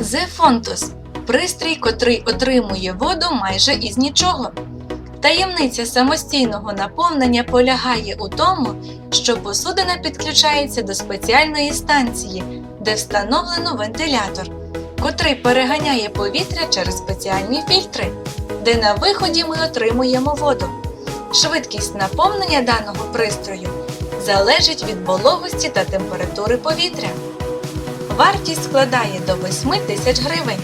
Зефонтус пристрій, котрий отримує воду майже із нічого. Таємниця самостійного наповнення полягає у тому, що посудина підключається до спеціальної станції, де встановлено вентилятор, котрий переганяє повітря через спеціальні фільтри, де на виході ми отримуємо воду. Швидкість наповнення даного пристрою залежить від вологості та температури повітря. Вартість складає до 8 тисяч гривень.